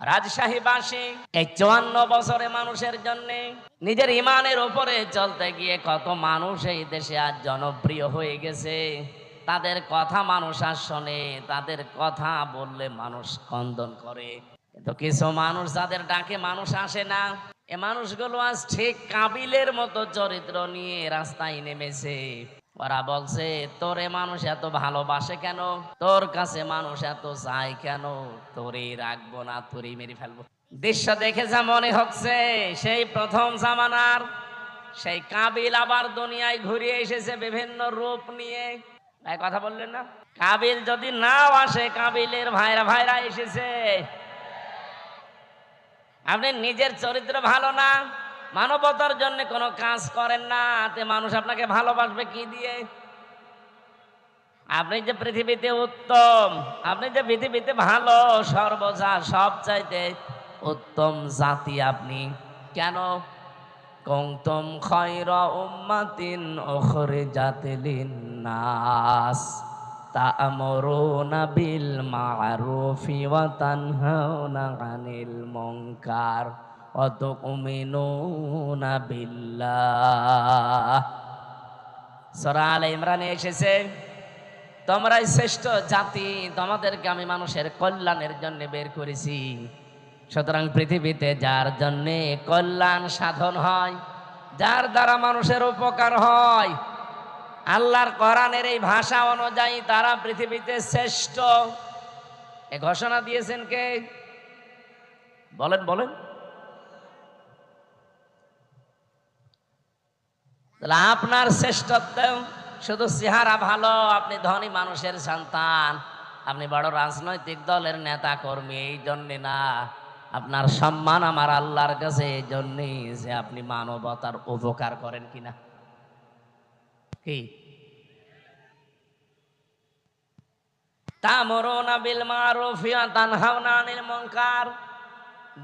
রাজশাহীবাসী এই চুয়ান্ন বছরে মানুষের জন্য নিজের ইমানের ওপরে চলতে গিয়ে কত মানুষ এই দেশে আজ জনপ্রিয় হয়ে গেছে। তাদের কথা মানুষ আর শোনে, তাদের কথা বললে মানুষ কন্দন করে। কিন্তু কিছু মানুষ যাদের ডাকে মানুষ আসে না, এ মানুষগুলো আজ ঠিক কাবিলের মতো চরিত্র নিয়ে রাস্তায় নেমেছে। ওরা বলছে, তোরে মানুষ এত ভালোবাসে কেন? তোর কাছে মানুষ এত চায় কেন? তোরে রাখব না তোরে মেরে ফেলব। দৃশ্য দেখে যা মনে হচ্ছে, সেই প্রথম জামানার সেই কাবিল আবার দুনিয়ায় ঘুরে এসেছে বিভিন্ন রূপ নিয়ে। ভাই, কথা বললেন না? কাবিল যদি নাও আসে, কাবিলের ভাইরা ভাইরা এসেছে। আপনি নিজের চরিত্র ভালো না? মানবতার জন্য কোনো কাজ করেন না, তে মানুষ আপনাকে ভালোবাসবে কি দিয়ে? আপনি যে পৃথিবীতে উত্তম, আপনি যে পৃথিবীতে ভালো, সর্বজা সব চাইতে উত্তম জাতি আপনি। কেন? কৌতম খৈর উম্মাতিন ওখরে জাতিলিন নাস তা'মুরুনা বিল মা'রুফি ওয়া তানহাউনা ইমরানে এসেছে, তোমরাই শ্রেষ্ঠ জাতি, তোমাদেরকে আমি মানুষের কল্যাণের জন্য বের করেছি। সুতরাং পৃথিবীতে যার জন্যে কল্যাণ সাধন হয়, যার দ্বারা মানুষের উপকার হয়, আল্লাহর কোরআনের এই ভাষা অনুযায়ী তারা পৃথিবীতে শ্রেষ্ঠ। এ ঘোষণা দিয়েছেন কে? বলেন বলেন। তাহলে আপনার শ্রেষ্ঠত্ব শুধু চেহারা ভালো, আপনি ধনী মানুষের সন্তান, আপনি বড় রাজনৈতিক দলের নেতা কর্মী এই জন্যে না। আপনার সম্মান আমার আল্লাহর কাছে, এই জন্যেই যে আপনি মানবতার উপকার করেন কিনা। কি? তামরুনা বিল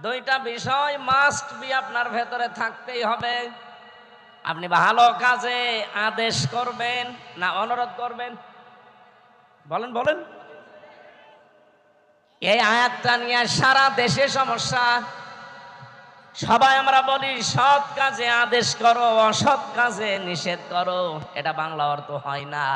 দুইটা বিষয় মাস্ট বি আপনার ভেতরে থাকতেই হবে। আপনি ভালো কাজে আদেশ করবেন না অনুরোধ করবেন? বলেন বলেন। এই আয়াতটা নিয়ে সারা দেশে সমস্যা। সবাই আমরা বলি, সৎ কাজে আদেশ করো, অসৎ কাজে নিষেধ করো। এটা বাংলা অর্থ হয় না।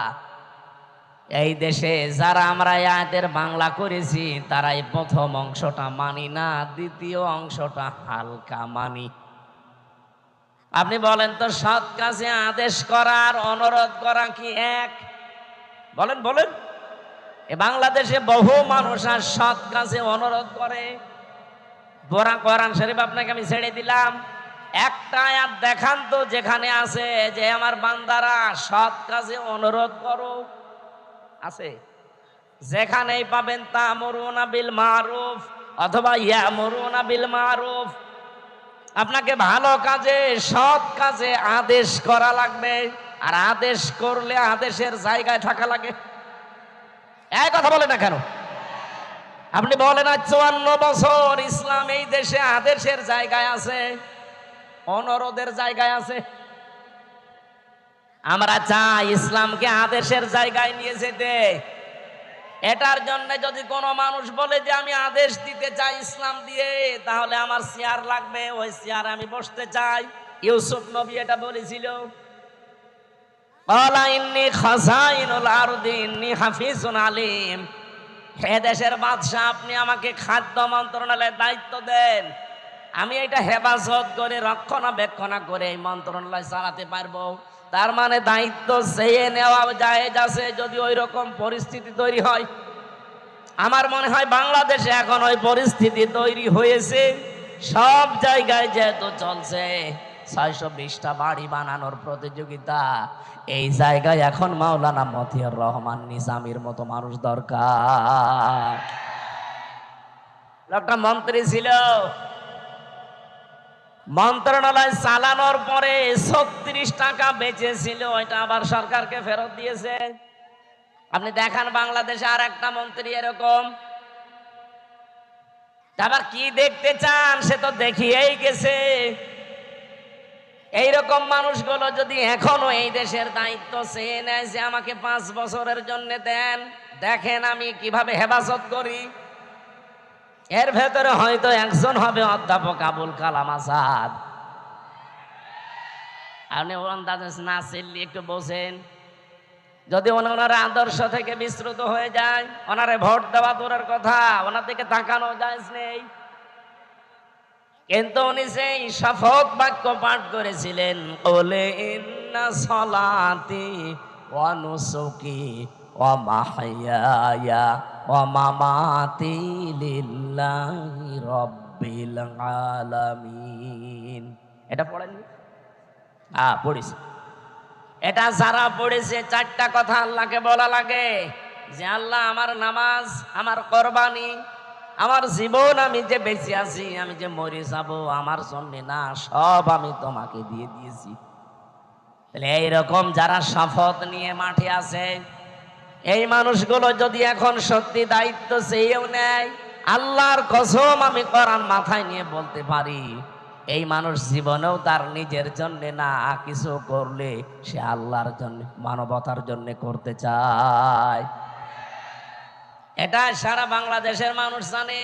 এই দেশে যারা আমরা আয়াতের বাংলা করেছি তারা এই প্রথম অংশটা মানি না, দ্বিতীয় অংশটা হালকা মানি। আপনি বলেন তো, সৎ কাজে আদেশ করার অনুরোধ করা কি এক? বলেন বলেন। বাংলাদেশে বহু মানুষ আর সৎ কাজে অনুরোধ করে। বোরা কোরআন শরীফ আপনাকে আমি ছেড়ে দিলাম। একটা আর দেখান তো, যেখানে আছে যে, আমার বান্দারা সৎ কাজে অনুরোধ করো। আছে। যেখানেই পাবেন তা মরুনা বিল মারুফ অথবা ইয়া মরুনা বিল মারুফ। আপনাকে ভালো কাজে, সৎ কাজে আদেশ করা লাগবে। আর আদেশ করলে আদেশের জায়গায় থাকা লাগে। এক কথা বলে না কেন? আপনি বলেন, আজ চুয়ান্ন বছর ইসলাম এই দেশে আদেশের জায়গায় আছে অনুরোধের জায়গায় আছে। আমরা চাই ইসলামকে আদেশের জায়গায় নিয়ে যেতে। এটার জন্য যদি কোনো মানুষ বলে যে আমি আদেশ দিতে চাই ইসলাম দিয়ে, তাহলে আমার চেয়ার লাগবে, ওই চেয়ার আমি বসতে চাই। ইউসুফ নবী এটা বলেছিল। আলিম। বাদশাহ, আপনি আমাকে খাদ্য মন্ত্রণালয়ের দায়িত্ব দেন। আমি এটা হেফাজত করে, রক্ষণাবেক্ষণা করে এই মন্ত্রণালয় চালাতে পারব। তার মানে দায়িত্ব চেয়ে নেওয়া যায় আছে যদি ওই রকম পরিস্থিতি তৈরি হয়। আমার মনে হয় বাংলাদেশে এখন ওই পরিস্থিতি তৈরি হয়েছে। সব জায়গায় যেহেতু চলছে, ছয়শো বিশটা বাড়ি বানানোর প্রতিযোগিতা, এই জায়গায় এখন মাওলানা মতিউর রহমান নিজামির মতো মানুষ দরকার। লোকটা মন্ত্রী ছিল। মন্ত্রণালয় চালানোর পরে ছত্রিশ টাকা বেঁচেছিল, ওইটা আবার সরকারকে ফেরত দিয়েছে। আপনি দেখান বাংলাদেশে আর একটা মন্ত্রী এরকম। আবার কি দেখতে চান, সে তো দেখিয়েই গেছে। এইরকম মানুষগুলো যদি এখনও এই দেশের দায়িত্ব চেয়ে নেয় যে আমাকে পাঁচ বছরের জন্য দেন, দেখেন আমি কীভাবে হেফাজত করি। এর ভেতরে হয়তো একজন হবে অধ্যাপক আবুল কালাম আজাদ। আপনি না চিল্লি একটু বসেন। যদি ওনার আদর্শ থেকে বিস্মৃত হয়ে যায়, ওনারে ভোট দেওয়া দূরের কথা, ওনার দিকে তাকানো যায় নেই। কিন্তু উনি সেই শপথ বাক্য পাঠ করেছিলেন, ওলে ইন্না সলাতি ওয়া ওয়া মামাতি লিল্লাহি রাব্বিল আলামিন এটা পড়েননি হ্যাঁ পড়েছি এটা যারা পড়েছে, চারটা কথা আল্লাহকে বলা লাগে। যে আল্লাহ, আমার নামাজ, আমার কোরবানি, আমার জীবন আমি যে বেঁচে আছি, আমি যে মরে যাব, আমার জন্য না, সব আমি তোমাকে দিয়ে দিয়েছি। তাহলে এইরকম যারা শপথ নিয়ে মাঠে আছে এই মানুষগুলো যদি এখন সত্যি দায়িত্ব চেয়েও নেয়, আল্লাহর কসম আমি কোরআন মাথায় নিয়ে বলতে পারি, এই মানুষ জীবনেও তার নিজের জন্য না কিছু করলে সে আল্লাহর জন্য, মানবতার জন্য করতে চায়। এটা সারা বাংলাদেশের মানুষ জানে।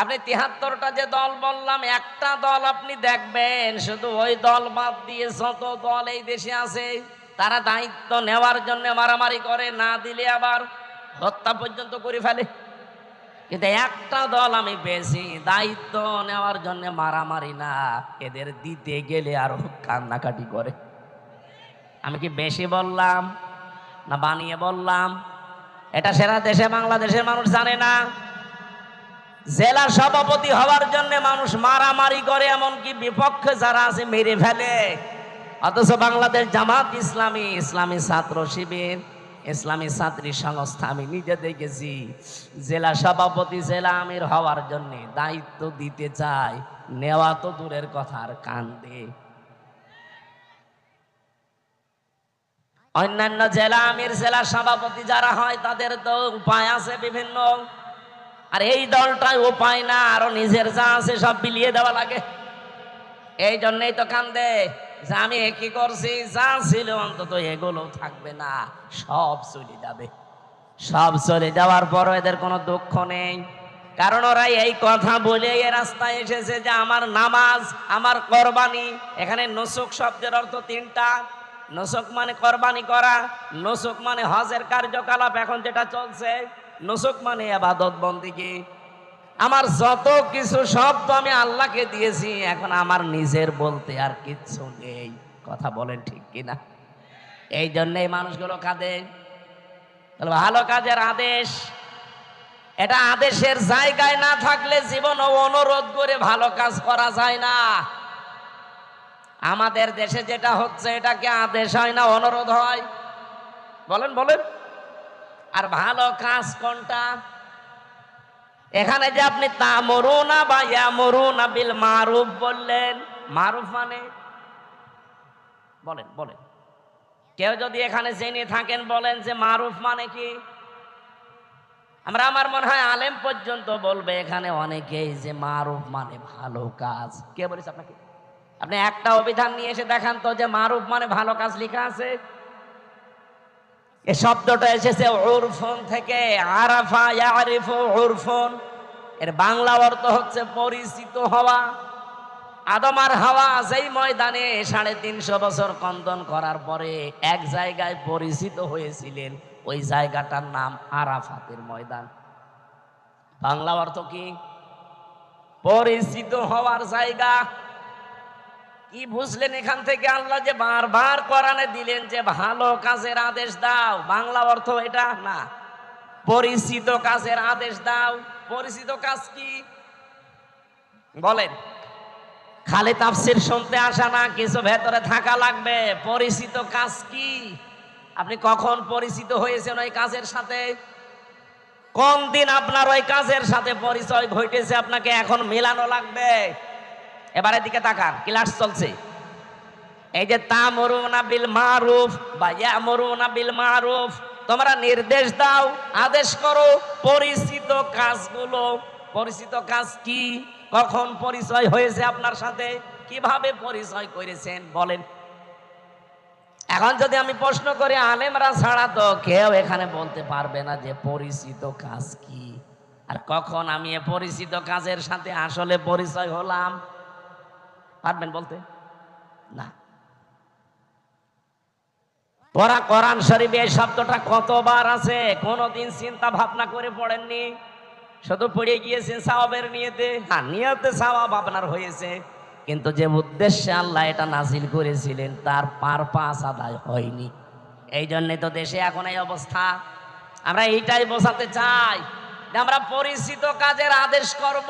আপনি তিহাত্তরটা যে দল বললাম, একটা দল আপনি দেখবেন, শুধু ওই দল বাদ দিয়ে যত দল এই দেশে আছে তারা দায়িত্ব নেওয়ার জন্য মারামারি করে, না দিলে আবার হত্যা পর্যন্ত করে ফেলে। কিন্তু একটা দল আমি পেয়েছি, দায়িত্ব নেওয়ার জন্য মারামারি না, এদের দিতে গেলে আরও কান্নাকাটি করে। আমি কি বেশি বললাম না বানিয়ে বললাম? এটা সেরা দেশে, বাংলাদেশের মানুষ জানে না। জেলা সভাপতি হওয়ার জন্য মানুষ মারামারি করে, এমনকি বিপক্ষে যারা আছে মেরে ফেলে। অথচ বাংলাদেশ জামাত ইসলামী ইসলামী ছাত্র শিবির, ইসলামী ছাত্রী সংস্থা আমি নিজে দেখেছি। জেলা সভাপতি জেলা আমির হওয়ার জন্য দায়িত্ব দিতে চাই নেওয়া তো দূরের কথা আর কান্দে। অন্যান্য জেলা আমির, জেলা সভাপতি যারা হয়, তাদের তো উপায় আছে বিভিন্ন। আর এই দলটায় উপায় না, আরও নিজের যা আছে সব বিলিয়ে দেওয়া লাগে। এই জন্যই তো কান্দে। যে আমি কি করছি? যা ছিল অন্তত এগুলো থাকবে না, সব চলে যাবে। সব চলে যাওয়ার পরও এদের কোনো দুঃখ নেই। কারণ ওরা এই কথা বলে এ রাস্তায় এসেছে যে আমার নামাজ, আমার কোরবানি, এখানে নসুক শব্দের অর্থ তিনটা। নসুক মানে কোরবানি করা, নসুক মানে হজের কার্যকলাপ এখন যেটা চলছে। নসুক মানে আবাদত বন্দিকে আমার যত কিছু সব তো আমি আল্লাহকে দিয়েছি, এখন আমার নিজের বলতে আর কিচ্ছু নেই। কথা বলেন ঠিক কিনা? এই জন্য এই মানুষগুলো কাঁদে। ভালো কাজের আদেশ। এটা আদেশের জায়গায় না থাকলে জীবন অনুরোধ করে ভালো কাজ করা যায় না। আমাদের দেশে যেটা হচ্ছে, এটা কি আদেশ হয় না অনুরোধ হয়? বলেন বলেন। আর ভালো কাজ কোনটা? এখানে যে আপনি তা মরুনা বা ইয়া মরুনা বিল মারুফ বললেন, মারুফ মানে? বলেন বলেন। কেউ যদি এখানে জেনে থাকেন, বলেন যে মারুফ মানে কি? আমরা, আমার মনে হয় আলেম পর্যন্ত বলবে এখানে অনেকেই যে মারুফ মানে ভালো কাজ। কে বলেছে আপনাকে? আপনি একটা অভিধান নিয়ে এসে দেখান তো যে মারুফ মানে ভালো কাজ লেখা আছে। এ শব্দটা এসেছে উরফন থেকে, আরাফা ইয়ারিফু উরফন। এর বাংলা অর্থ হচ্ছে পরিচিত হওয়া। আদমার হাওয়া যেই ময়দানে সাড়ে তিনশো বছর কন্দন করার পরে এক জায়গায় পরিচিত হয়েছিলেন, ওই জায়গাটার নাম আরাফাতের ময়দান। বাংলা অর্থ কি? পরিচিত হওয়ার জায়গা। কি বুঝলেন এখান থেকে? আল্লাহ যে বারবার কোরআনে দিলেন যে ভালো কাজের আদেশ দাও, বাংলা অর্থ এটা না। পরিচিত কাজের আদেশ দাও। পরিচিত কাজ কি? বলেন। খালি তাফসির শুনতে আসা না, কিছু ভেতরে থাকা লাগবে। পরিচিত কাজ কি? আপনি কখন পরিচিত হয়েছেন ওই কাজের সাথে? কোন দিন আপনার ওই কাজের সাথে পরিচয় ঘটেছে, আপনাকে এখন মেলানো লাগবে। এবারে দিকে তাকান, ক্লাস চলছে। এই যে তা মরুনা বিল মারুফ, বা ইয়া মরুনা বিল মারুফ, তোমরা নির্দেশ দাও, আদেশ করো, পরিচিত কাজগুলো, পরিচিত কাজ কি, কখন পরিচয় হয়েছে আপনার সাথে, কীভাবে পরিচয় করেছেন, বলেন। এখন যদি আমি প্রশ্ন করি, আলেমরা ছাড়া তো কেউ এখানে বলতে পারবে না যে পরিচিত কাজ কি। আর কখন আমি এ পরিচিত কাজের সাথে আসলে পরিচয় হলাম? পারবেন বলতে? না। পড়া কোরআন শরীফে এই শব্দটা কতবার আছে? কোনোদিন চিন্তা ভাবনা করে পড়েননি? শুধু পড়ে গিয়েছেন সাওয়াবের নিয়েতে? হ্যাঁ নিয়তে সাওয়াব আপনার হয়েছে। কিন্তু যে উদ্দেশ্যে আল্লাহ এটা নাজিল করেছিলেন, তার পার পাস আদায় হয়নি। এই জন্যে তো দেশে এখন এই অবস্থা। আমরা এইটাই বোঝাতে চাই আমরা পরিচিত কাজের আদেশ করব।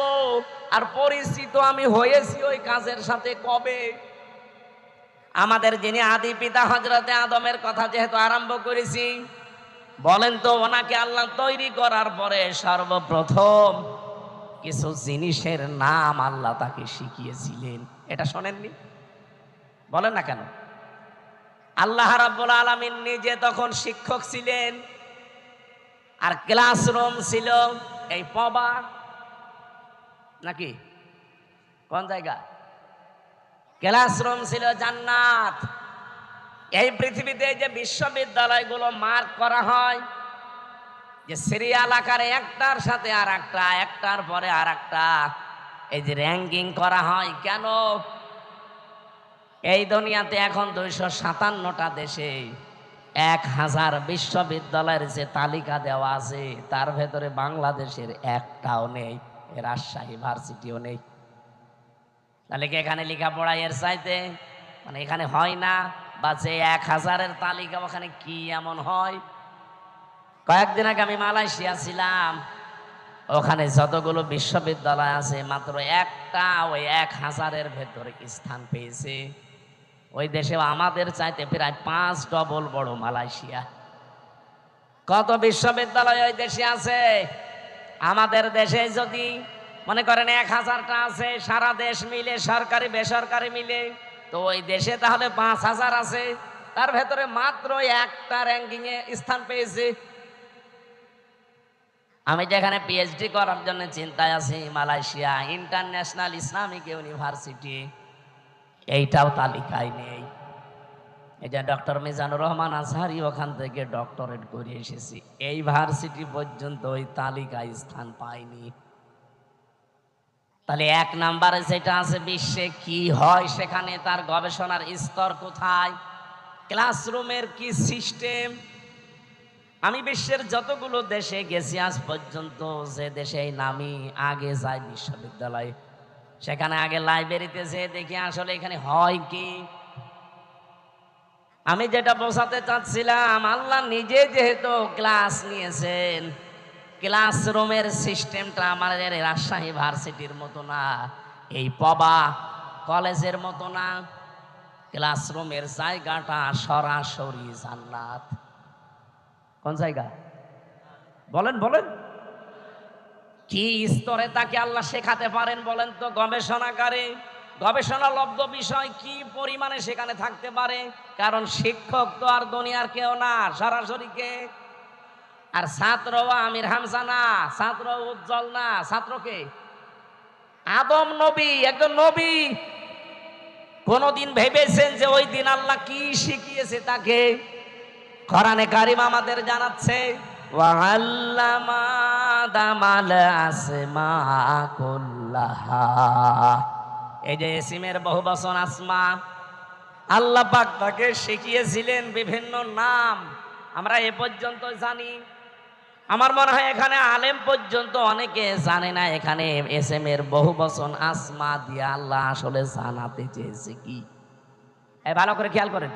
আর পরিচিত আমি হয়েছি ওই কাজের সাথে কবে? আমাদের যিনি আদি পিতা হজরতে আদমের কথা যেহেতু আরম্ভ করেছি, বলেন তো ওনাকে আল্লাহ তৈরি করার পরে সর্বপ্রথম কিছু জিনিসের নাম আল্লাহ তাকে শিখিয়েছিলেন। এটা শোনেননি? বলেন না কেন? আল্লাহ রাব্বুল আলামিন নিজে তখন শিক্ষক ছিলেন, আর ক্লাসরুম ছিল এই পবা নাকি? কোন জায়গা? ক্লাসরুম ছিল জান্নাত। এই পৃথিবীতে যে বিশ্ববিদ্যালয়গুলো মার্ক করা হয়, যে সিরিয়াল আকারে একটার সাথে আর একটা একটার পরে আর একটা এই যে র্যাঙ্কিং করা হয় কেন? এই দুনিয়াতে এখন দুইশো সাতান্নটা দেশে এক হাজার বিশ্ববিদ্যালয়ের যে তালিকা দেওয়া আছে, তার ভেতরে বাংলাদেশের একটাও নেই। রাজশাহী ভার্সিটিও নেই। তাহলে কি এখানে লেখাপড়া এর চাইতে? মানে এখানে হয় না? বা যে এক হাজারের তালিকা ওখানে কি এমন হয়? কয়েকদিন আগে আমি মালয়েশিয়া ছিলাম। ওখানে যতগুলো বিশ্ববিদ্যালয় আছে, মাত্র একটা ওই এক হাজারের ভেতরে স্থান পেয়েছে। ওই দেশে আমাদের চাইতে প্রায় পাঁচ ডবল বড় মালয়েশিয়া। কত বিশ্ববিদ্যালয় ওই দেশে আছে? আমাদের দেশে যদি মনে করেন এক হাজারটা আছে, সারা দেশ মিলে, সরকারি, বেসরকারি মিলে, তো ওই দেশে তাহলে পাঁচ হাজার আছে। তার ভেতরে মাত্র একটা র্যাঙ্কিং এ স্থান পেয়েছে। আমি যেখানে পিএইচডি করার জন্য চিন্তায় আছি, মালয়েশিয়া, ইন্টারন্যাশনাল ইসলামিক ইউনিভার্সিটি। এইটাও তালিকায় নেই। যে ডক্টর মিজানুর রহমান আজহারি ওখান থেকে ডক্টরেট করে এসেছি। এই ভার্সিটি পর্যন্ত ওই তালিকায় স্থান পায়নি তাহলে এক নাম্বারে যেটা আছে, বিশ্বে কি হয় সেখানে তার গবেষণার স্তর কোথায়? ক্লাসরুমের কি সিস্টেম? আমি বিশ্বের যতগুলো দেশে গেছি, আজ পর্যন্ত যে দেশে নামি আগে যাই বিশ্ববিদ্যালয়ে। সেখানে আগে লাইব্রেরিতে যে দেখি আসলে এখানে হয় কি? আমি যেটা বোঝাতে চাচ্ছিলাম, আল্লাহ নিজে যেহেতু ক্লাস নিয়েছেন, ক্লাসরুমের সিস্টেমটা আমাদের রাজশাহী ভার্সিটির মতো না, এই পবা কলেজের মতো না, ক্লাসরুমের জায়গাটা সরাসরি জান্নাত। কোন জায়গা? বলেন বলেন। কি স্তরে তাকে আল্লাহ শেখাতে পারেন বলেন তো গবেষণাকারে? গবেষণালব্ধ বিষয় কি পরিমাণে সেখানে থাকতে পারে? কারণ শিক্ষক তো আর দুনিয়ার কেউ না, সরাসরি কে? আর ছাত্র আমির হামসা না, ছাত্র উজ্জ্বল না ছাত্রকে আদম নবী, একজন নবী। কোনদিন ভেবেছেন যে ওই দিন আল্লাহ কি শিখিয়েছে তাকে? কোরআনে কারিম আমাদের জানাচ্ছে ওয়াল্লামা দামাল আসমা এই যে এসিমের বহু বচন আসমা, আল্লাহ পাক তাকে শিখিয়েছিলেন বিভিন্ন নাম। আমরা এ পর্যন্ত জানি। আমার মনে হয় এখানে আলেম পর্যন্ত অনেকে জানে না এখানে এস এম এর বহু বচন আসমা দিয়ে আল্লাহ আসলে জানাতে চেয়েছে কি। ভালো করে খেয়াল করেন।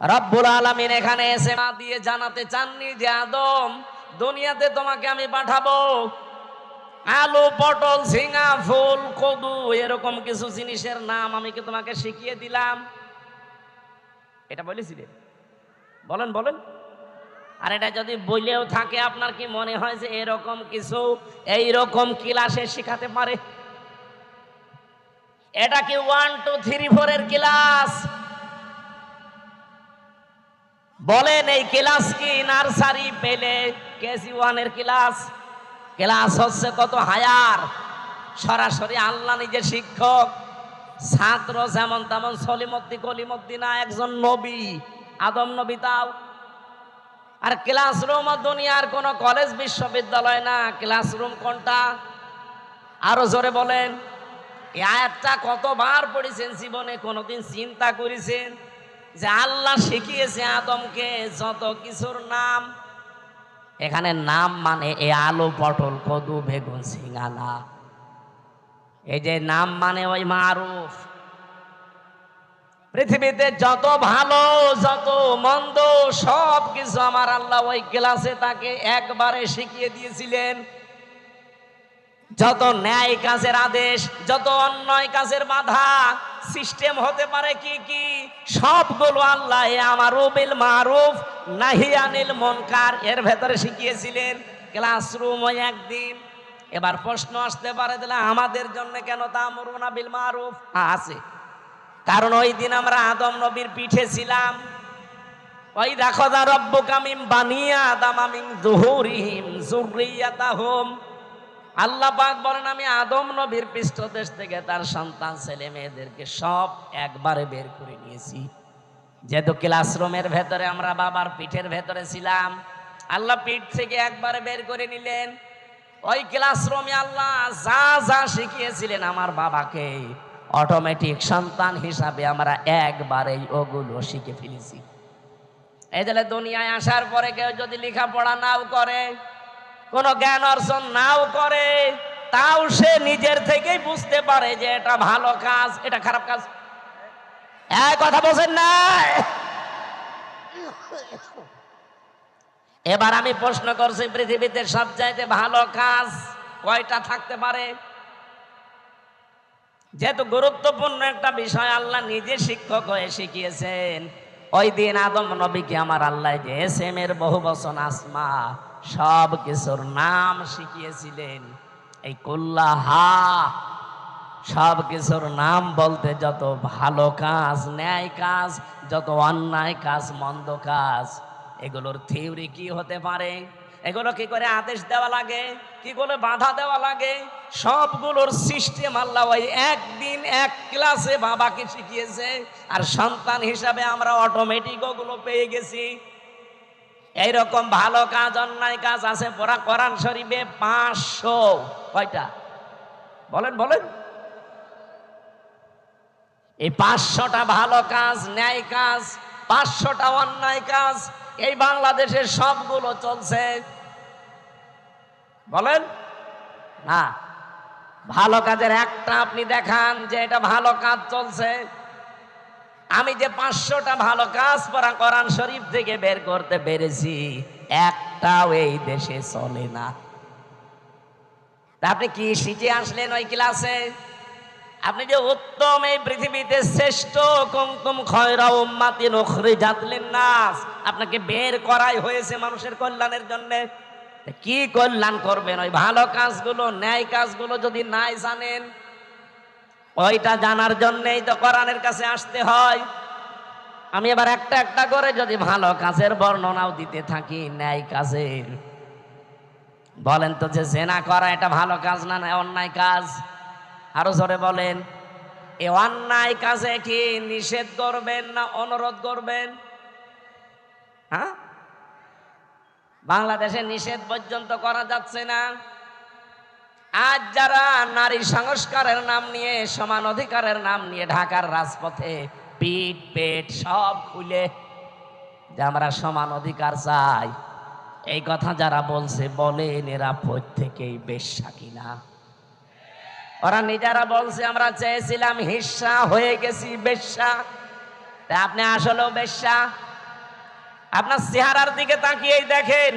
রব্বুল আলমিন এখানে এসে মা দিয়ে জানাতে চাননি যে, আদম, দুনিয়াতে তোমাকে আমি পাঠাবো। আলু, পটল, ঝিঙা ফুল কদু, এরকম কিছু জিনিসের নাম আমি কি তোমাকে শিখিয়ে দিলাম? এটা বলেছিলেন বলেন বলেন। আর এটা যদি বইলেও থাকে, আপনার কি মনে হয় যে এরকম কিছু এই রকম ক্লাসে শেখাতে পারে? এটা কি ওয়ান টু থ্রি ফোরের ক্লাস? বলেন, এই ক্লাস কি নার্সারি পেলে কেজি ওয়ানের ক্লাস? ক্লাস হচ্ছে কত হায়ার? সরাসরি আল্লাহ নিজে শিক্ষক। ছাত্র যেমন তেমন সলিমদ্দি, কলিমদ্দি না, একজন নবী। আদম নবী তাও। আর ক্লাসরুম দুনিয়ার কোনো কলেজ বিশ্ববিদ্যালয় না। ক্লাসরুম কোনটা? আরও জোরে বলেন। আয়াতটা কতবার পড়েছেন জীবনে, কোনোদিন চিন্তা করেছেন? যে আল্লাহ শিখিয়েছে আদমকে যত কিছুর নাম এখানে নাম মানে এ আলু, পটল, কদু, বেগুন, সিঙ্গালা। এই যে নাম মানে ওই মারুফ। পৃথিবীতে যত ভালো, যত মন্দ, সব কিছু আমার আল্লাহ ওই ক্লাসে তাকে একবারে শিখিয়ে দিয়েছিলেন। যত ন্যায় কাজের আদেশ, যত অন্যায় কাজের বাধা সিস্টেম হতে পারে কি কি? সবগুলো আল্লাহ এ আমার বিল মারুফ নাহিয়ানিল মনকার এর ভেতরে শিখিয়েছিলেন। ক্লাসরুম একদিন। এবার প্রশ্ন আসতে পারে, তাহলে আমাদের জন্য কেন তা মরুনা বিল মারুফ? আছে। কারণ ওই দিন আমরা আদম নবীর পিঠে ছিলাম। ওই দেখো দা রব্বু কামিম বানিয়া দামামিং জুহুরিহিম জুররিয়াতাহুম। আল্লাহ পাক বলেন, আমি আদম নবীর পৃষ্ঠদেশ থেকে তার সন্তান, ছেলে মেয়েদেরকে সব একবারে বের করে নিয়েছি। যেহেতু ক্লাসরুমের ভেতরে আমরা বাবার পিঠের ভেতরে ছিলাম, আল্লাহ পিঠ থেকে একবারে বের করে নিলেন। ওই ক্লাসরুমে আল্লাহ যা যা শিখিয়েছিলেন আমার বাবাকে, অটোমেটিক সন্তান হিসাবে আমরা একবারেই ওগুলো শিখে ফেলেছি। এই তাহলে দুনিয়ায় আসার পরে কেউ যদি লেখাপড়া নাও করে কোনো জ্ঞান অর্জন নাও করে, তাও সে নিজের থেকেই বুঝতে পারে যে এটা ভালো কাজ, এটা খারাপ কাজ। এক কথা বলছেন না? এবার আমি প্রশ্ন করছি, পৃথিবীতে সবচাইতে ভালো কাজ কয়টা থাকতে পারে? যেহেতু গুরুত্বপূর্ণ একটা বিষয়, আল্লাহ নিজে শিক্ষক হয়ে শিখিয়েছেন। ওই দিন আদম নবীকে আমার আল্লাহ যে এস এম এর বহু বচন আসমা। সব কিছুর নাম শিখিয়েছিলেন। এই কুল্লাহা সব কিছুর নাম বলতে যত ভালো কাজ, ন্যায় কাজ, যত অন্যায় কাজ, মন্দ কাজ, এগুলোর থিওরি কি হতে পারে? এগুলো কি করে আদেশ দেওয়া লাগে? কি করে বাধা দেওয়া লাগে? সবগুলোর সিস্টেম আল্লাহ ওই একদিন এক ক্লাসে বাবাকে শিখিয়েছে। আর সন্তান হিসাবে আমরা অটোমেটিক ওগুলো পেয়ে গেছি। এইরকম ভালো কাজ, অন্যায় কাজ আছে পড়া কোরআন শরীফে পাঁচশো। কয়টা? বলেন বলেন। এই পাঁচশোটা ভালো কাজ, ন্যায় কাজ, পাঁচশোটা অন্যায় কাজ, এই বাংলাদেশের সবগুলো চলছে। বলেন। না। ভালো কাজের একটা আপনি দেখান যে এটা ভালো কাজ চলছে। আমি যে পাঁচশোটা ভালো কাজ পড়া কোরআন শরীফ থেকে বের করতে পেরেছি, একটাও এই দেশে চলে না। আপনি কি শিখে আসলেন ওই ক্লাসে? আপনি যে উত্তম এই পৃথিবীতে শ্রেষ্ঠ কুমকুম খয়রা উম্মাতি নখরি জাতলেন নাস আপনাকে বের করাই হয়েছে মানুষের কল্যাণের জন্য। কি কল্যাণ করবেন? ওই ভালো কাজগুলো, ন্যায় কাজগুলো যদি নাই জানেন ওইটা জানার জন্যেই তো কোরআনের কাছে আসতে হয়। আমি এবার একটা একটা করে যদি ভালো কাজের বর্ণনাও দিতে থাকি, ন্যায় কাজের। বলেন তো যে জেনা করা এটা ভালো কাজ না না অন্যায় কাজ? আরও জোরে বলেন। এ অন্যায় কাজে কি নিষেধ করবেন না অনুরোধ করবেন? হ্যাঁ? বাংলাদেশে নিষেধ পর্যন্ত করা যাচ্ছে না। আজ যারা নারী সংস্কারের নাম নিয়ে, সমান অধিকারের নাম নিয়ে ঢাকার রাজপথে পিঠ, পেট সব খুলে যে আমরা সমান অধিকার চাই, এই কথা যারা বলছে বলেন এরা প্রত্যেকেই বেশ্যা কিনা ওরা নিজেরা বলছে, আমরা চেয়েছিলাম হিস্সা হয়ে গেছি বেশ্যা। আপনি আসলেও বেশ্যা? আপনার চেহারার দিকে তাকিয়েই দেখেন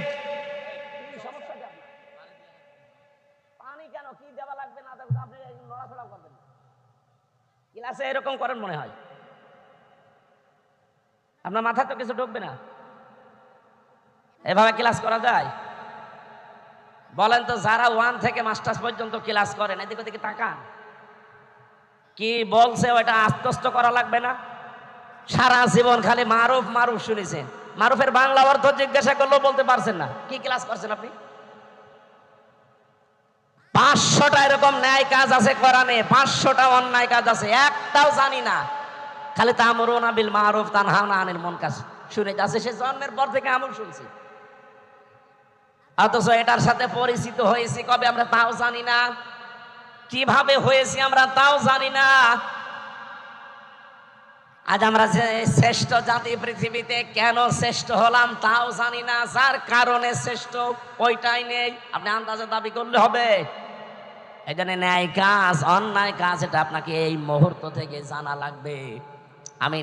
ক্লাসে এরকম করেন মনে হয়। আপনার মাথা তো কিছু ঢুকবে না। এভাবে ক্লাস করা যায়? বলেন তো, যারা ওয়ান থেকে মাস্টার্স পর্যন্ত ক্লাস করেন, এদিকে ওদিকে তাকান। কি বলছে ওইটা? আস্তস্ত করা লাগবে না? সারা জীবন খালি মারুফ মারুফ শুনেছেন। মারুফের বাংলা অর্থ জিজ্ঞাসা করলেও বলতে পারছেন না। কি ক্লাস করছেন আপনি? পাঁচশোটা এরকম ন্যায় কাজ আছে কোরআনে, পাঁচশোটা অন্যায় কাজ আছে, একটাও জানি না। খালি তা তামরুনা বিল মারুফ তানহাউনা আনিল মন কাজ শুনে যাচ্ছে সে জন্মের পর থেকে আমল শুনছি। অথচ এটার সাথে পরিচিত হয়েছি কবে আমরা তাও জানি না। কীভাবে হয়েছি আমরা তাও জানি না। আজ আমরা যে শ্রেষ্ঠ জাতি পৃথিবীতে কেন শ্রেষ্ঠ হলাম তাও জানি না, যার কারণে শ্রেষ্ঠ ওইটাই নেই। আপনি আন্দাজে দাবি করলে হবে। জন্য ন্যায় কাজ অন্যায় কাজ এটা আপনাকে এই মুহূর্ত থেকে জানা লাগবে। আমি